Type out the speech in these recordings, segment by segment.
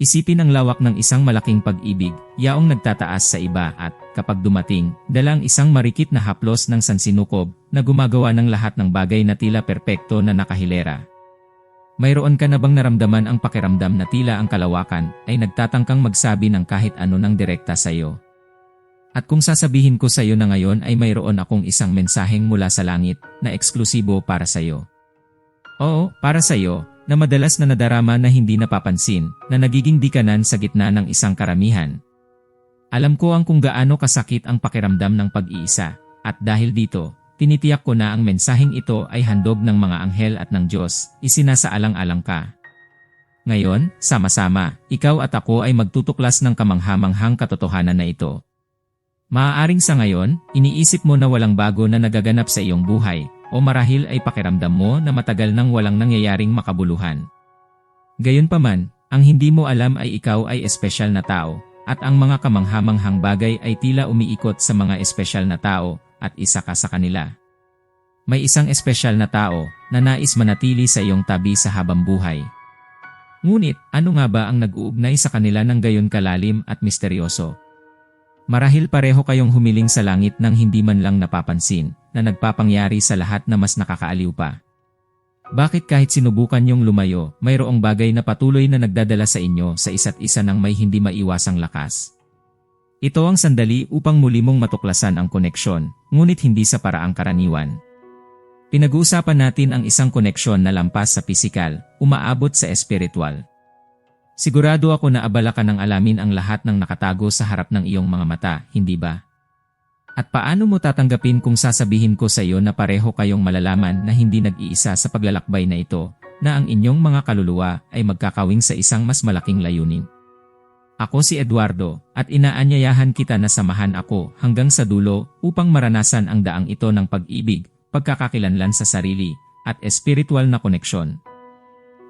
Isipin ang lawak ng isang malaking pag-ibig, yaong nagtataas sa iba at, kapag dumating, dalang isang marikit na haplos ng sansinukob na gumagawa ng lahat ng bagay na tila perpekto na nakahilera. Mayroon ka na bang naramdaman ang pakiramdam na tila ang kalawakan ay nagtatangkang magsabi ng kahit ano ng direkta sa iyo? At kung sasabihin ko sa iyo na ngayon ay mayroon akong isang mensaheng mula sa langit na eksklusibo para sa iyo. Oo, para sa iyo, na madalas na nadarama na hindi napapansin, na nagiging dikanan sa gitna ng isang karamihan. Alam ko ang kung gaano kasakit ang pakiramdam ng pag-iisa, at dahil dito, tinitiyak ko na ang mensaheng ito ay handog ng mga anghel at ng Diyos, isinasaalang-alang ka. Ngayon, sama-sama, ikaw at ako ay magtutuklas ng kamanghamanghang katotohanan na ito. Maaaring sa ngayon, iniisip mo na walang bago na nagaganap sa iyong buhay, o marahil ay pakiramdam mo na matagal nang walang nangyayaring makabuluhan. Gayunpaman, ang hindi mo alam ay ikaw ay espesyal na tao, at ang mga kamanghamanghang bagay ay tila umiikot sa mga espesyal na tao, at isa ka sa kanila. May isang espesyal na tao na nais manatili sa iyong tabi sa habang buhay. Ngunit, ano nga ba ang nag-uugnay sa kanila ng gayon kalalim at misteryoso? Marahil pareho kayong humiling sa langit nang hindi man lang napapansin, na nagpapangyari sa lahat na mas nakakaaliw pa. Bakit kahit sinubukan niyong lumayo, mayroong bagay na patuloy na nagdadala sa inyo sa isa't isa ng may hindi maiwasang lakas? Ito ang sandali upang muli mong matuklasan ang koneksyon, ngunit hindi sa paraang karaniwan. Pinag-uusapan natin ang isang koneksyon na lampas sa pisikal, umaabot sa espiritual. Sigurado ako na abala ka ng alamin ang lahat ng nakatago sa harap ng iyong mga mata, hindi ba? At paano mo tatanggapin kung sasabihin ko sa iyo na pareho kayong malalaman na hindi nag-iisa sa paglalakbay na ito, na ang inyong mga kaluluwa ay magkakawing sa isang mas malaking layunin? Ako si Eduardo, at inaanyayahan kita na samahan ako hanggang sa dulo upang maranasan ang daang ito ng pag-ibig, pagkakakilanlan sa sarili, at espiritual na koneksyon.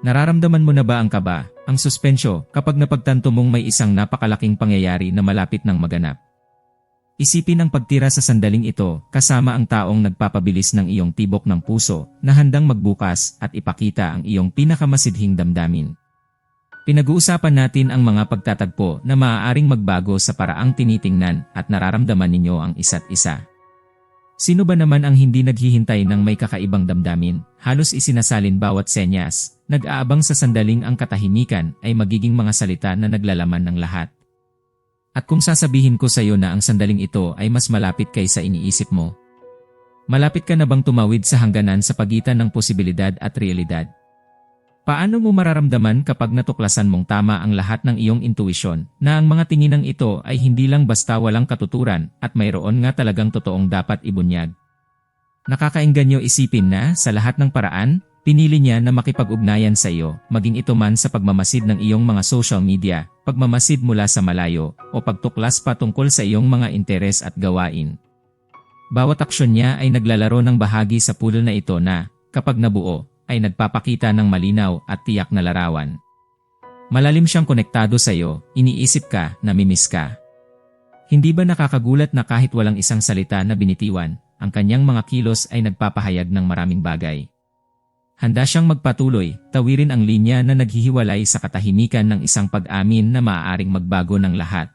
Nararamdaman mo na ba ang kaba, ang suspensyo kapag napagtanto mong may isang napakalaking pangyayari na malapit ng maganap? Isipin ang pagtira sa sandaling ito kasama ang taong nagpapabilis ng iyong tibok ng puso na handang magbukas at ipakita ang iyong pinakamasidhing damdamin. Pinag-uusapan natin ang mga pagtatagpo na maaaring magbago sa paraang tinitingnan at nararamdaman ninyo ang isa't isa. Sino ba naman ang hindi naghihintay ng may kakaibang damdamin, halos isinasalin bawat senyas, nag-aabang sa sandaling ang katahimikan ay magiging mga salita na naglalaman ng lahat. At kung sasabihin ko sa iyo na ang sandaling ito ay mas malapit kaysa iniisip mo, malapit ka na bang tumawid sa hangganan sa pagitan ng posibilidad at realidad? Paano mo mararamdaman kapag natuklasan mong tama ang lahat ng iyong intuisyon na ang mga tinginang ito ay hindi lang basta walang katuturan at mayroon nga talagang totoong dapat ibunyag? Nakakainganyo isipin na sa lahat ng paraan, Pinili niya na makipag-ugnayan sa iyo, maging ito man sa pagmamasid ng iyong mga social media, pagmamasid mula sa malayo, o pagtuklas patungkol sa iyong mga interes at gawain. Bawat aksyon niya ay naglalaro ng bahagi sa pool na ito na, kapag nabuo, ay nagpapakita ng malinaw at tiyak na larawan. Malalim siyang konektado sa iyo, iniisip ka, namimiss ka. Hindi ba nakakagulat na kahit walang isang salita na binitiwan, ang kanyang mga kilos ay nagpapahayag ng maraming bagay. Handa siyang magpatuloy, tawirin ang linya na naghihiwalay sa katahimikan ng isang pag-amin na maaaring magbago ng lahat.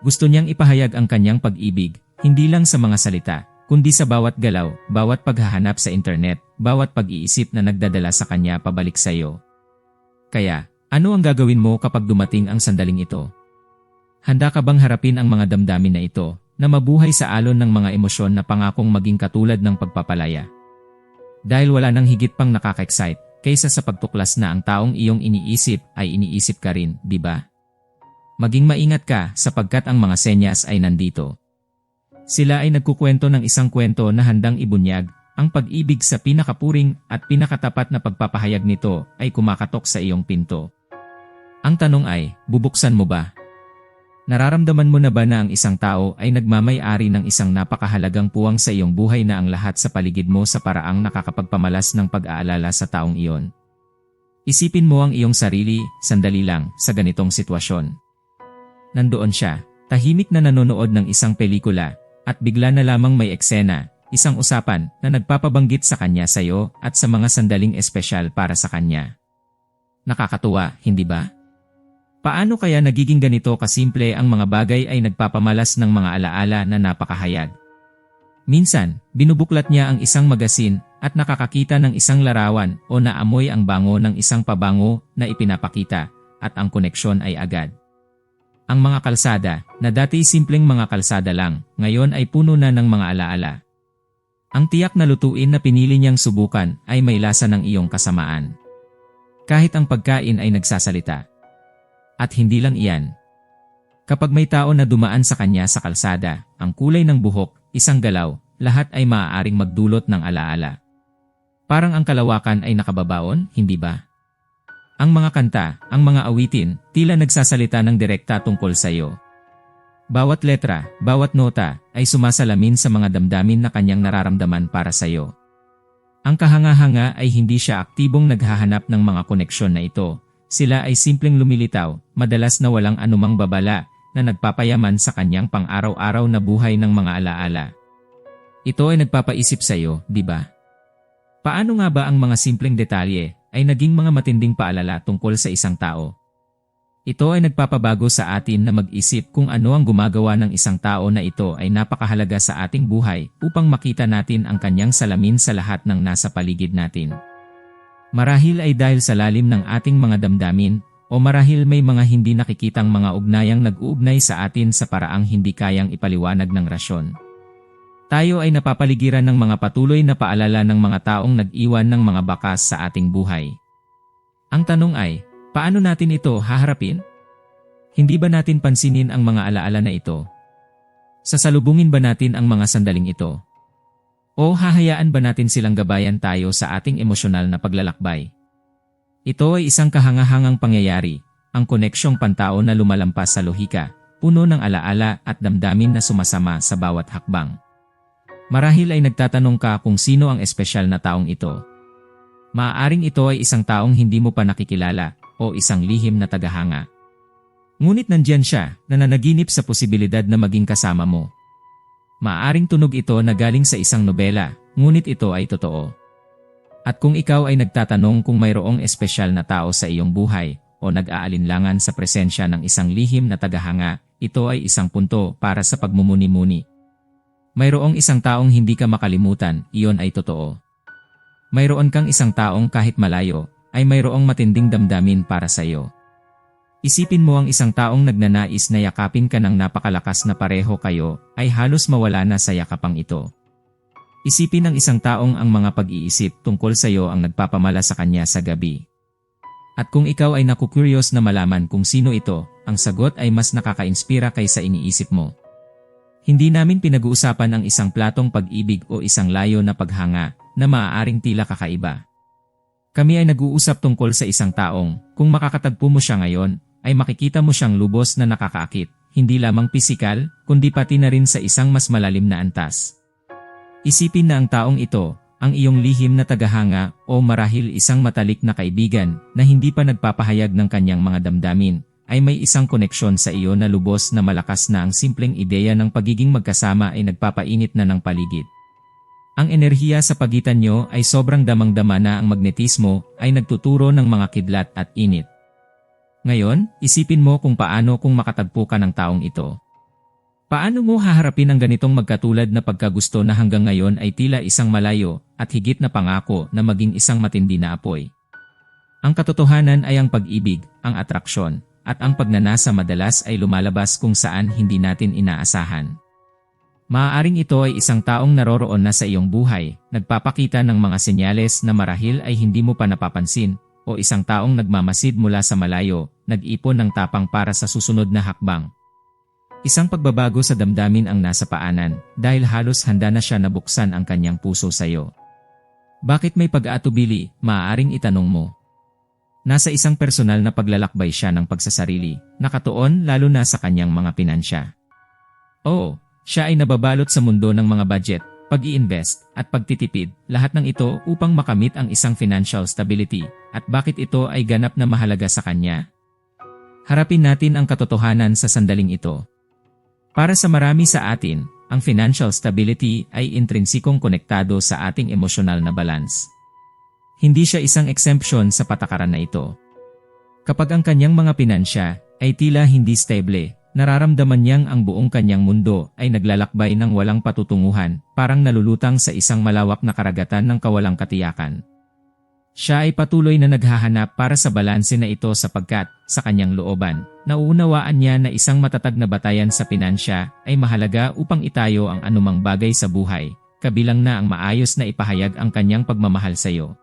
Gusto niyang ipahayag ang kanyang pag-ibig, hindi lang sa mga salita, kundi sa bawat galaw, bawat paghahanap sa internet, bawat pag-iisip na nagdadala sa kanya pabalik sa iyo. Kaya, ano ang gagawin mo kapag dumating ang sandaling ito? Handa ka bang harapin ang mga damdamin na ito, na mabuhay sa alon ng mga emosyon na pangakong maging katulad ng pagpapalaya? Dahil wala nang higit pang nakaka-excite kaysa sa pagtuklas na ang taong iyong iniisip ay iniisip ka rin, di ba? Maging maingat ka sapagkat ang mga senyas ay nandito. Sila ay nagkukwento ng isang kwento na handang ibunyag, ang pag-ibig sa pinakapuring at pinakatapat na pagpapahayag nito ay kumakatok sa iyong pinto. Ang tanong ay, bubuksan mo ba? Nararamdaman mo na ba na ang isang tao ay nagmamay-ari ng isang napakahalagang puwang sa iyong buhay na ang lahat sa paligid mo sa paraang nakakapagpamalas ng pag-aalala sa taong iyon? Isipin mo ang iyong sarili, sandali lang, sa ganitong sitwasyon. Nandoon siya, tahimik na nanonood ng isang pelikula, at bigla na lamang may eksena, isang usapan na nagpapabanggit sa kanya sa iyo at sa mga sandaling espesyal para sa kanya. Nakakatuwa, hindi ba? Paano kaya nagiging ganito kasimple ang mga bagay ay nagpapamalas ng mga alaala na napakahayag? Minsan, binubuklat niya ang isang magasin at nakakakita ng isang larawan o naamoy ang bango ng isang pabango na ipinapakita at ang koneksyon ay agad. Ang mga kalsada, na dati simpleng mga kalsada lang, ngayon ay puno na ng mga alaala. Ang tiyak na lutuin na pinili niyang subukan ay may lasa ng iyong kasamaan. Kahit ang pagkain ay nagsasalita. At hindi lang iyan. Kapag may tao na dumaan sa kanya sa kalsada, ang kulay ng buhok, isang galaw, lahat ay maaaring magdulot ng alaala. Parang ang kalawakan ay nakababaon, hindi ba? Ang mga kanta, ang mga awitin, tila nagsasalita ng direkta tungkol sa iyo. Bawat letra, bawat nota, ay sumasalamin sa mga damdamin na kanyang nararamdaman para sa iyo. Ang kahanga-hanga ay hindi siya aktibong naghahanap ng mga koneksyon na ito. Sila ay simpleng lumilitaw, madalas na walang anumang babala, na nagpapayaman sa kanyang pang-araw-araw na buhay ng mga alaala. Ito ay nagpapaisip sa iyo, di ba? Paano nga ba ang mga simpleng detalye ay naging mga matinding paalala tungkol sa isang tao. Ito ay nagpapabago sa atin na mag-isip kung ano ang gumagawa ng isang tao na ito ay napakahalaga sa ating buhay upang makita natin ang kanyang salamin sa lahat ng nasa paligid natin. Marahil ay dahil sa lalim ng ating mga damdamin o marahil may mga hindi nakikitang mga ugnayang nag-uugnay sa atin sa paraang hindi kayang ipaliwanag ng rasyon. Tayo ay napapaligiran ng mga patuloy na paalala ng mga taong nag-iwan ng mga bakas sa ating buhay. Ang tanong ay, paano natin ito haharapin? Hindi ba natin pansinin ang mga alaala na ito? Sasalubungin ba natin ang mga sandaling ito? O hahayaan ba natin silang gabayan tayo sa ating emosyonal na paglalakbay? Ito ay isang kahangahangang pangyayari, ang koneksyong pantao na lumalampas sa lohika, puno ng alaala at damdamin na sumasama sa bawat hakbang. Marahil ay nagtatanong ka kung sino ang espesyal na taong ito. Maaaring ito ay isang taong hindi mo pa nakikilala o isang lihim na tagahanga. Ngunit nandyan siya na nanaginip sa posibilidad na maging kasama mo. Maaaring tunog ito na galing sa isang nobela, ngunit ito ay totoo. At kung ikaw ay nagtatanong kung mayroong espesyal na tao sa iyong buhay o nag-aalinlangan sa presensya ng isang lihim na tagahanga, ito ay isang punto para sa pagmumuni-muni. Mayroong isang taong hindi ka makalimutan, iyon ay totoo. Mayroon kang isang taong kahit malayo, ay mayroong matinding damdamin para sa iyo. Isipin mo ang isang taong nagnanais na yakapin ka ng napakalakas na pareho kayo, ay halos mawala na sa yakapang ito. Isipin ng isang taong ang mga pag-iisip tungkol sa iyo ang nagpapamala sa kanya sa gabi. At kung ikaw ay nakukuryos na malaman kung sino ito, ang sagot ay mas nakaka-inspira kaysa iniisip mo. Hindi namin pinag-uusapan ang isang platong pag-ibig o isang layo na paghanga na maaaring tila kakaiba. Kami ay nag-uusap tungkol sa isang taong, kung makakatagpo mo siya ngayon, ay makikita mo siyang lubos na nakakaakit, hindi lamang pisikal, kundi pati na rin sa isang mas malalim na antas. Isipin na ang taong ito, ang iyong lihim na tagahanga o marahil isang matalik na kaibigan na hindi pa nagpapahayag ng kanyang mga damdamin, ay may isang koneksyon sa iyo na lubos na malakas na ang simpleng ideya ng pagiging magkasama ay nagpapainit na ng paligid. Ang enerhiya sa pagitan nyo ay sobrang damang-dama na ang magnetismo ay nagtuturo ng mga kidlat at init. Ngayon, isipin mo kung paano kung makatagpo ka ng taong ito. Paano mo haharapin ang ganitong magkatulad na pagkagusto na hanggang ngayon ay tila isang malayo at higit na pangako na maging isang matindi na apoy? Ang katotohanan ay ang pag-ibig, ang atraksyon, at ang pagnanasa madalas ay lumalabas kung saan hindi natin inaasahan. Maaaring ito ay isang taong naroroon na sa iyong buhay, nagpapakita ng mga senyales na marahil ay hindi mo pa napapansin, o isang taong nagmamasid mula sa malayo, nag-ipon ng tapang para sa susunod na hakbang. Isang pagbabago sa damdamin ang nasa paanan dahil halos handa na siya nabuksan ang kanyang puso sa iyo. Bakit may pag-aatubili, maaaring itanong mo. Nasa isang personal na paglalakbay siya ng pagsasarili, nakatuon lalo na sa kanyang mga pinansya. Oo, siya ay nababalot sa mundo ng mga budget, pag-i-invest, at pagtitipid, lahat ng ito upang makamit ang isang financial stability, at bakit ito ay ganap na mahalaga sa kanya. Harapin natin ang katotohanan sa sandaling ito. Para sa marami sa atin, ang financial stability ay intrinsikong konektado sa ating emosyonal na balance. Hindi siya isang exemption sa patakaran na ito. Kapag ang kanyang mga pinansya ay tila hindi stable. Nararamdaman niyang ang buong kanyang mundo ay naglalakbay ng walang patutunguhan, parang nalulutang sa isang malawak na karagatan ng kawalang katiyakan. Siya ay patuloy na naghahanap para sa balanse na ito sapagkat, sa kanyang looban, nauunawaan niya na isang matatag na batayan sa pinansya ay mahalaga upang itayo ang anumang bagay sa buhay, kabilang na ang maayos na ipahayag ang kanyang pagmamahal sa iyo.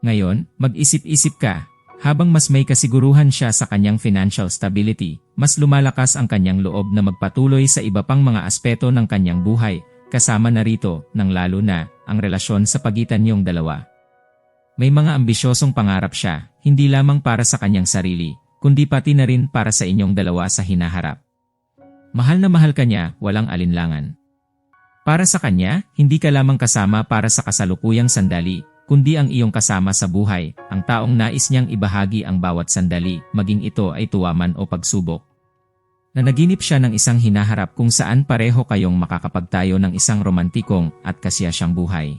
Ngayon, mag-isip-isip ka, habang mas may kasiguruhan siya sa kanyang financial stability, mas lumalakas ang kanyang loob na magpatuloy sa iba pang mga aspeto ng kanyang buhay, kasama na rito, ng lalo na, ang relasyon sa pagitan niyong dalawa. May mga ambisyosong pangarap siya, hindi lamang para sa kanyang sarili, kundi pati na rin para sa inyong dalawa sa hinaharap. Mahal na mahal ka niya, walang alinlangan. Para sa kanya, hindi ka lamang kasama para sa kasalukuyang sandali, kundi ang iyong kasama sa buhay, ang taong nais niyang ibahagi ang bawat sandali, maging ito ay tuwaman o pagsubok. Nanaginip siya ng isang hinaharap kung saan pareho kayong makakapagtayo ng isang romantikong at kasiyasyang buhay.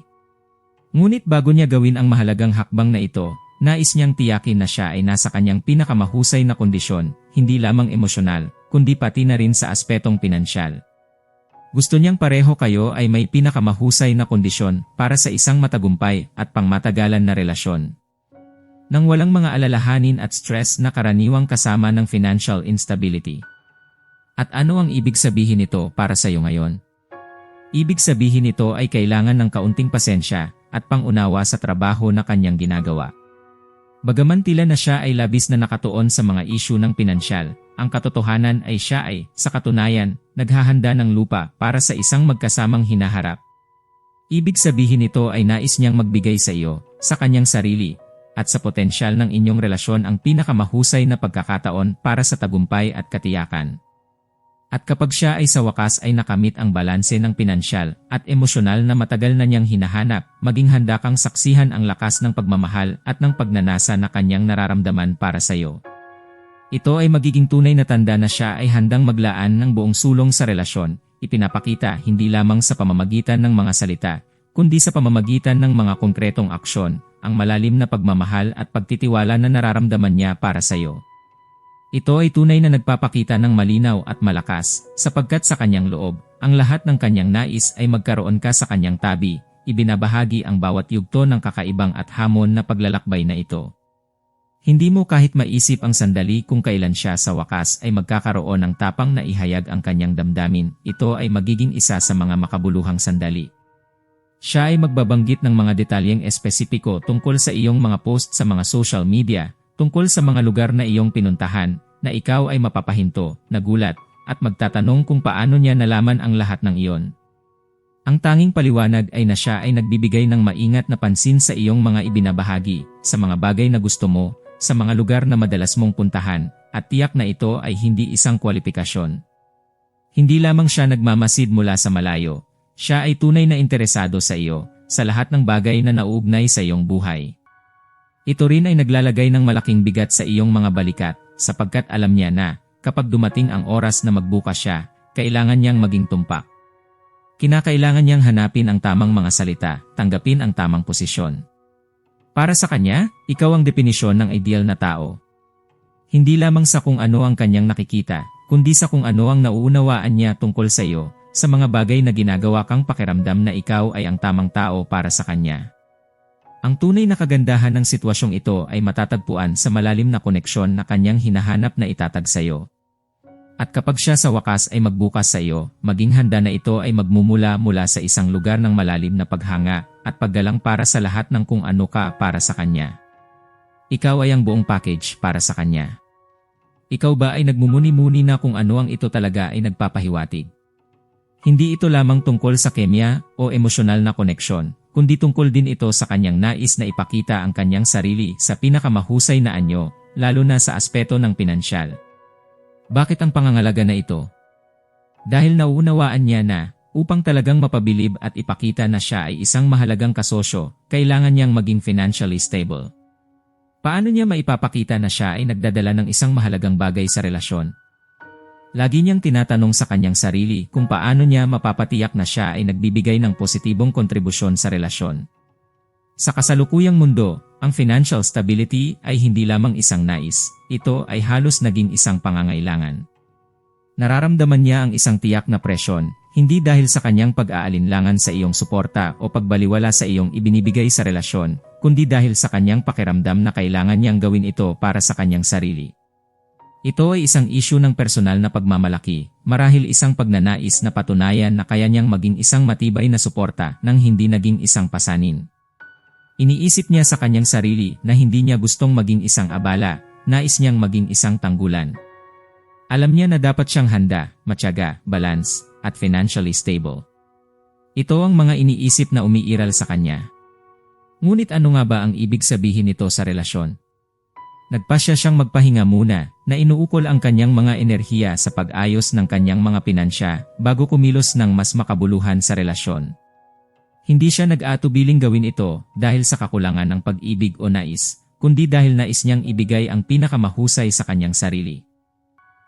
Ngunit bago niya gawin ang mahalagang hakbang na ito, nais niyang tiyakin na siya ay nasa kanyang pinakamahusay na kondisyon, hindi lamang emosyonal, kundi pati na rin sa aspetong pinansyal. Gusto niyang pareho kayo ay may pinakamahusay na kondisyon para sa isang matagumpay at pangmatagalan na relasyon. Nang walang mga alalahanin at stress na karaniwang kasama ng financial instability. At ano ang ibig sabihin nito para sa iyo ngayon? Ibig sabihin nito ay kailangan ng kaunting pasensya at pangunawa sa trabaho na kanyang ginagawa. Bagaman tila na siya ay labis na nakatuon sa mga isyu ng pinansyal, ang katotohanan ay siya ay, sa katunayan, naghahanda ng lupa para sa isang magkasamang hinaharap. Ibig sabihin nito ay nais niyang magbigay sa iyo, sa kanyang sarili, at sa potensyal ng inyong relasyon ang pinakamahusay na pagkakataon para sa tagumpay at katiyakan. At kapag siya ay sa wakas ay nakamit ang balanse ng pinansyal at emosyonal na matagal na niyang hinahanap, maging handa kang saksihan ang lakas ng pagmamahal at ng pagnanasa na kanyang nararamdaman para sa iyo. Ito ay magiging tunay na tanda na siya ay handang maglaan ng buong sulong sa relasyon, ipinapakita hindi lamang sa pamamagitan ng mga salita, kundi sa pamamagitan ng mga konkretong aksyon, ang malalim na pagmamahal at pagtitiwala na nararamdaman niya para sa iyo. Ito ay tunay na nagpapakita ng malinaw at malakas, sapagkat sa kanyang loob, ang lahat ng kanyang nais ay magkaroon ka sa kanyang tabi, ibinabahagi ang bawat yugto ng kakaibang at hamon na paglalakbay na ito. Hindi mo kahit maisip ang sandali kung kailan siya sa wakas ay magkakaroon ng tapang na ihayag ang kanyang damdamin, ito ay magiging isa sa mga makabuluhang sandali. Siya ay magbabanggit ng mga detalyeng espesipiko tungkol sa iyong mga post sa mga social media, tungkol sa mga lugar na iyong pinuntahan, na ikaw ay mapapahinto, nagulat, at magtatanong kung paano niya nalaman ang lahat ng iyon. Ang tanging paliwanag ay na siya ay nagbibigay ng maingat na pansin sa iyong mga ibinabahagi, sa mga bagay na gusto mo, sa mga lugar na madalas mong puntahan, at tiyak na ito ay hindi isang kwalifikasyon. Hindi lamang siya nagmamasid mula sa malayo, siya ay tunay na interesado sa iyo, sa lahat ng bagay na nauugnay sa iyong buhay. Ito rin ay naglalagay ng malaking bigat sa iyong mga balikat sapagkat alam niya na kapag dumating ang oras na magbukas siya, kailangan niyang maging tumpak. Kinakailangan niyang hanapin ang tamang mga salita, tanggapin ang tamang posisyon. Para sa kanya, ikaw ang definisyon ng ideal na tao. Hindi lamang sa kung ano ang kanyang nakikita, kundi sa kung ano ang nauunawaan niya tungkol sa iyo, sa mga bagay na ginagawa kang pakiramdam na ikaw ay ang tamang tao para sa kanya. Ang tunay na kagandahan ng sitwasyong ito ay matatagpuan sa malalim na koneksyon na kanyang hinahanap na itatag sa iyo. At kapag siya sa wakas ay magbukas sa iyo, maging handa na ito ay magmumula mula sa isang lugar ng malalim na paghanga at paggalang para sa lahat ng kung ano ka para sa kanya. Ikaw ay ang buong package para sa kanya. Ikaw ba ay nagmumuni-muni na kung ano ang ito talaga ay nagpapahiwatig? Hindi ito lamang tungkol sa kemya o emosyonal na koneksyon, kundi tungkol din ito sa kanyang nais na ipakita ang kanyang sarili sa pinakamahusay na anyo, lalo na sa aspeto ng pinansyal. Bakit ang pangangalaga na ito? Dahil nauunawaan niya na, upang talagang mapabilib at ipakita na siya ay isang mahalagang kasosyo, kailangan niyang maging financially stable. Paano niya maipapakita na siya ay nagdadala ng isang mahalagang bagay sa relasyon, Lagi niyang tinatanong sa kanyang sarili kung paano niya mapapatiyak na siya ay nagbibigay ng positibong kontribusyon sa relasyon. Sa kasalukuyang mundo, ang financial stability ay hindi lamang isang nais, ito ay halos naging isang pangangailangan. Nararamdaman niya ang isang tiyak na presyon, hindi dahil sa kanyang pag-aalinlangan sa iyong suporta o pagbaliwala sa iyong ibinibigay sa relasyon, kundi dahil sa kanyang pakiramdam na kailangan niyang gawin ito para sa kanyang sarili. Ito ay isang isyu ng personal na pagmamalaki, marahil isang pagnanais na patunayan na kaya niyang maging isang matibay na suporta nang hindi naging isang pasanin. Iniisip niya sa kanyang sarili na hindi niya gustong maging isang abala, nais niyang maging isang tanggulan. Alam niya na dapat siyang handa, matyaga, balance, at financially stable. Ito ang mga iniisip na umiiral sa kanya. Ngunit ano nga ba ang ibig sabihin nito sa relasyon? Nagpasya siyang magpahinga muna na inuukol ang kanyang mga enerhiya sa pag-ayos ng kanyang mga pinansya bago kumilos ng mas makabuluhan sa relasyon. Hindi siya nag-atubiling gawin ito dahil sa kakulangan ng pag-ibig o nais, kundi dahil nais niyang ibigay ang pinakamahusay sa kanyang sarili.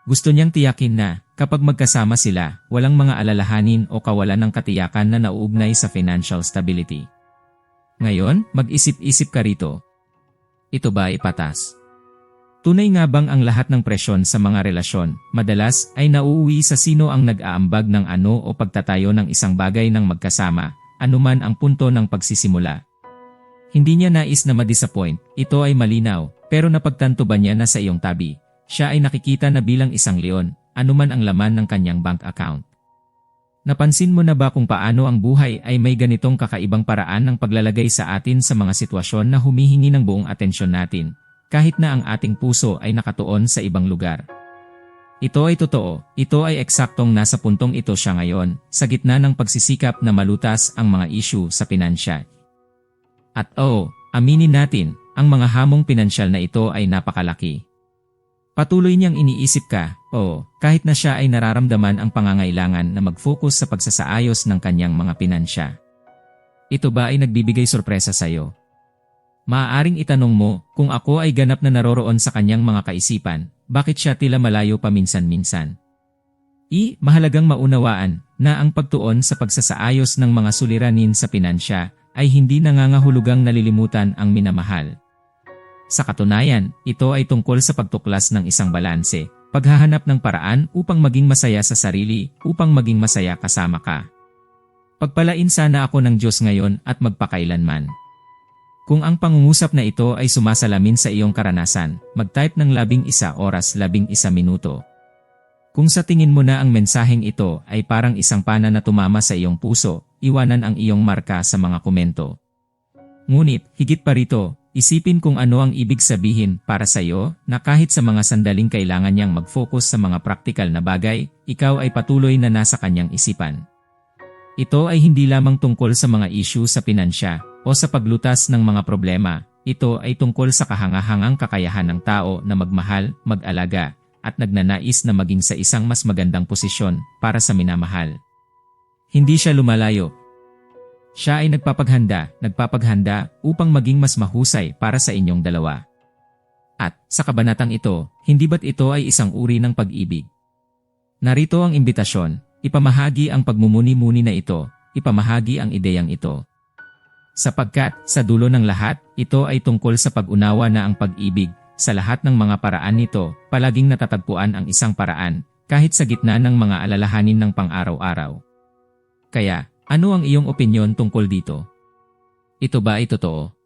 Gusto niyang tiyakin na, kapag magkasama sila, walang mga alalahanin o kawalan ng katiyakan na nauugnay sa financial stability. Ngayon, mag-isip-isip ka rito. Ito ba ay patas? Tunay nga bang ang lahat ng presyon sa mga relasyon, madalas ay nauuwi sa sino ang nag-aambag ng ano o pagtatayo ng isang bagay ng magkasama, anuman ang punto ng pagsisimula. Hindi niya nais na ma-disappoint, ito ay malinaw, pero napagtanto ba niya na sa iyong tabi, siya ay nakikita na bilang isang leon, anuman ang laman ng kanyang bank account. Napansin mo na ba kung paano ang buhay ay may ganitong kakaibang paraan ng paglalagay sa atin sa mga sitwasyon na humihingi ng buong atensyon natin, kahit na ang ating puso ay nakatuon sa ibang lugar. Ito ay totoo, ito ay eksaktong nasa puntong ito siya ngayon, sa gitna ng pagsisikap na malutas ang mga issue sa pinansya. At oo, aminin natin, ang mga hamong pinansyal na ito ay napakalaki. Patuloy niyang iniisip ka, oo, kahit na siya ay nararamdaman ang pangangailangan na mag-focus sa pagsasaayos ng kanyang mga pinansya. Ito ba ay nagbibigay sorpresa sa iyo? Maaaring itanong mo, kung ako ay ganap na naroroon sa kanyang mga kaisipan, bakit siya tila malayo paminsan-minsan? I, mahalagang maunawaan na ang pagtuon sa pagsasaayos ng mga suliranin sa pinansya ay hindi nangangahulugang nalilimutan ang minamahal. Sa katunayan, ito ay tungkol sa pagtuklas ng isang balanse, paghahanap ng paraan upang maging masaya sa sarili, upang maging masaya kasama ka. Pagpalain sana ako ng Diyos ngayon at magpakailanman. Kung ang pangungusap na ito ay sumasalamin sa iyong karanasan, mag-type ng labing isa oras labing isa minuto. Kung sa tingin mo na ang mensaheng ito ay parang isang pana na tumama sa iyong puso, iwanan ang iyong marka sa mga komento. Ngunit, higit pa rito, isipin kung ano ang ibig sabihin para sa iyo na kahit sa mga sandaling kailangan niyang mag-focus sa mga praktikal na bagay, ikaw ay patuloy na nasa kanyang isipan. Ito ay hindi lamang tungkol sa mga issue sa pinansya o sa paglutas ng mga problema. Ito ay tungkol sa kahangahangang kakayahan ng tao na magmahal, mag-alaga, at nagnanais na maging sa isang mas magandang posisyon para sa minamahal. Hindi siya lumalayo. Siya ay nagpapaghanda, nagpapaghanda upang maging mas mahusay para sa inyong dalawa. At sa kabanatang ito, hindi ba't ito ay isang uri ng pag-ibig? Narito ang imbitasyon, Ipamahagi ang pagmumuni-muni na ito, ipamahagi ang ideyang ito. Sapagkat, sa dulo ng lahat, ito ay tungkol sa pag-unawa na ang pag-ibig, sa lahat ng mga paraan nito, palaging natatagpuan ang isang paraan, kahit sa gitna ng mga alalahanin ng pang-araw-araw. Kaya, ano ang iyong opinyon tungkol dito? Ito ba ay totoo?